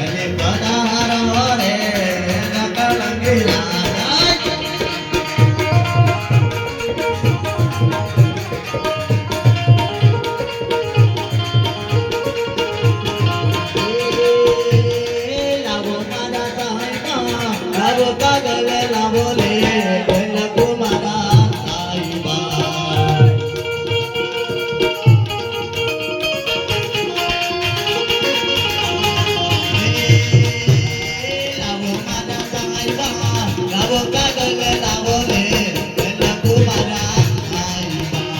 અને પધારો રે નકલંગીલા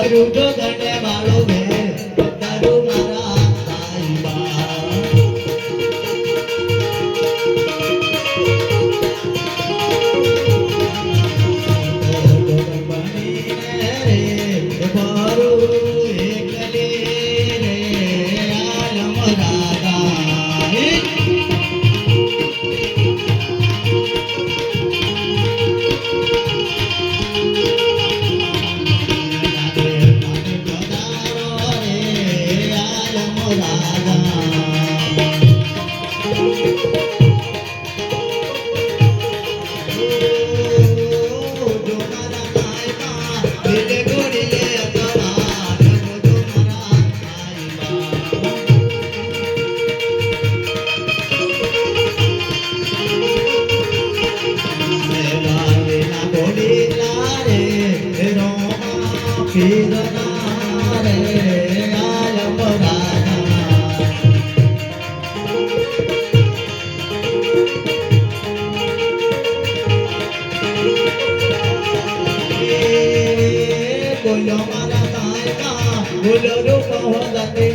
I don't Gata બોલો મારા સાહેબા બોલો રૂપ હો ગતિ